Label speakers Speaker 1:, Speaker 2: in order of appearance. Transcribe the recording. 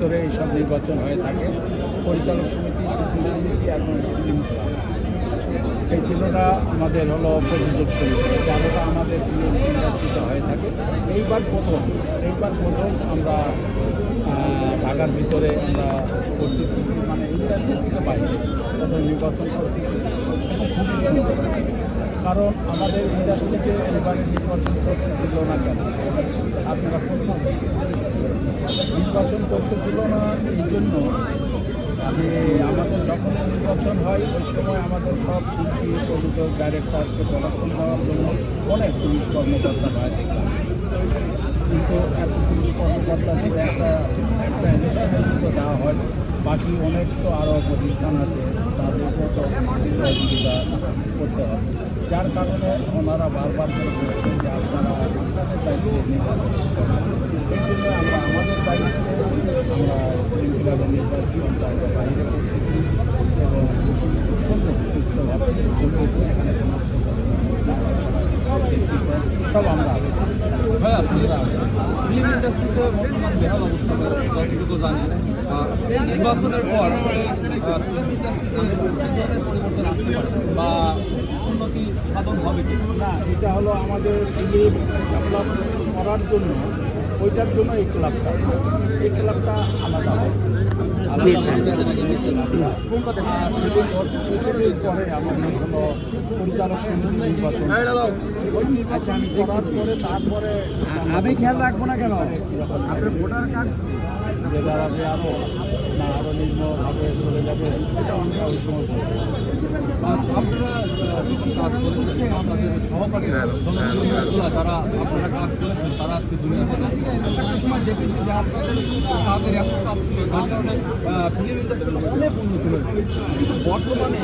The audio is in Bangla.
Speaker 1: ভিতরে এইসব নির্বাচন হয়ে থাকে। পরিচালক সমিতি, শিল্পী সমিতি এবং এই তিনটা আমাদের হলো প্রযোজক সমিতি চারোটা আমাদের নির্বাচিত হয়ে থাকে। এইবার প্রথম এইবার প্রথম আমরা ঢাকার ভিতরে আমরা করতেছি মানে ইন্ডাস্ট্রি থেকে বাইরে প্রথম নির্বাচন করতেছি খুবই সুন্দর। কারণ আমাদের ইন্ডাস্ট্রিতে এবারে নির্বাচন করতে দিল না কেন? আপনারা প্রশ্ন নির্বাচন করতে দিল না এই জন্য যে আমাদের যখন নির্বাচন হয়, ওই সময় আমাদের সব শিল্পী প্রযোজক ডাইরেক্টরকে প্রদর্শন দেওয়ার জন্য অনেক পুলিশ কর্মকর্তা দেখলাম। কিন্তু এত পুলিশ কর্মকর্তা যদি একটা একটা মতো দেওয়া হয়। বাকি অনেক তো আরও প্রতিষ্ঠান আছে তাদেরকেও তো সহযোগিতা করতে হবে যার কারণে ওনারা বারবার করে বলছেন যে আপনারা আপনাদের দায়িত্বে নির্বাচন করবেন। এই জন্য আমরা আমাদের দায়িত্বে আমরা সব আমরা
Speaker 2: ফিল্ম ইন্ডাস্ট্রিতে বর্তমান অবস্থা এই নির্বাচনের পর ফিল্ম ইন্ডাস্ট্রিতে পরিবর্তন আসতে পারে বা উন্নতি সাধন হবে
Speaker 1: না এটা হলো আমাদের ফিলিপ ডেভেলপ করার জন্য ওইটার জন্য এই ক্লাবটা এই ক্লাবটা আলাদা।
Speaker 3: আমি খেয়াল রাখব না কেন আপনার ভোটার কার্ড
Speaker 1: যে দাঁড়াবে আরও না আরও নিম্নভাবে চলে যাবে এটা
Speaker 2: আপনারা কাজ করেছেন যারা কাজ তারা আজকে দুনিয়াতে কাজের এত চাপ ছিল যার বর্তমানে